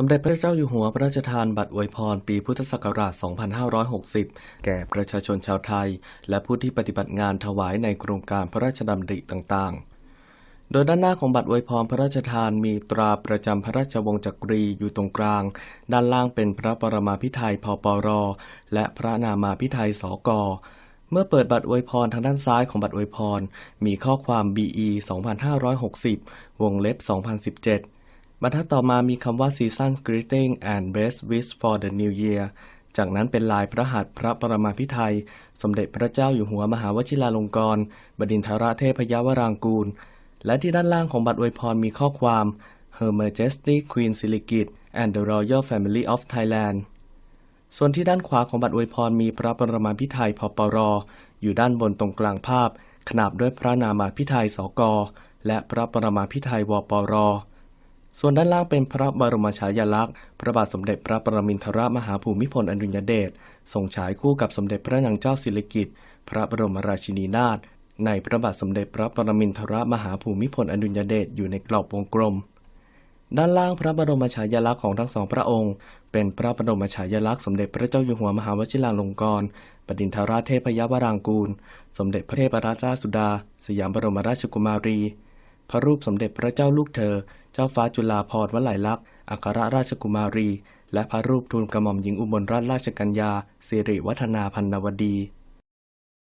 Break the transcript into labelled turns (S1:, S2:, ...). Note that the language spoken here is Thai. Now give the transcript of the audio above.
S1: สมเด็จพระเจ้าอยู่หัวพระราชทานบัตรอวยพรปีพุทธศักราช 2560 แก่ประชาชนชาวไทย และผู้ที่ปฏิบัติงานถวายในโครงการพระราชดำริต่างๆ โดยด้านหน้าของบัตรอวยพรพระราชทานมีตราประจำพระราชวงศ์จักรีอยู่ตรงกลาง ด้านล่างเป็นพระปรมาภิไธยพปร และพระนามาภิไธยสกเมื่อเปิดบัตรอวยพรทางด้านซ้ายของบัตรอวยพรมีข้อความ BE 2560 วงเล็บ 2017 บรรทัดต่อมามีคำว่า Season Greeting and Best Wish for the New Year จากนั้นเป็นลายพระหัตถ์พระปรมาภิไธยสมเด็จพระเจ้าอยู่หัวมหาวชิราลงกรณบดินทรเทพยวรางกูล และที่ด้านล่างของบัตรอวยพรมีข้อความ Her Majesty Queen Sirikit and the Royal Family of Thailand ส่วนที่ด้านขวาของบัตรอวยพรมีพระปรมาภิไธยพปร อยู่ด้านบนตรงกลางภาพ ขนาบด้วยพระนามาภิไธยสก และพระปรมาภิไธยวปร ส่วนด้านล่างเป็นพระบรมฉายาลักษณ์ พระบาทสมเด็จพระปรมินทรมหาภูมิพลอดุลยเดชทรงฉายคู่กับสมเด็จพระนางเจ้าสิริกิติ์ พระบรมราชินีนาถ ในพระบาทสมเด็จพระปรมินทรมหาภูมิพลอดุลยเดชอยู่ในกรอบวงกลม ด้านล่างพระบรมฉายาลักษณ์ของทั้งสองพระองค์ เป็นพระบรมฉายาลักษณ์สมเด็จพระเจ้าอยู่หัวมหาวชิราลงกรณบดินทรเทพยวรางกูล สมเด็จพระเทพรัตนราชสุดา สยามบรมราชกุมารี พระรูปสมเด็จพระเจ้าลูกเธอ จ้าฟ้าจุฬาภรณ์วลัยลักษณ์อัครราชกุมารี และพระรูปทูลกระหม่อมหญิงอุบลราชราชกัญญาสิริวัฒนาพันนวดี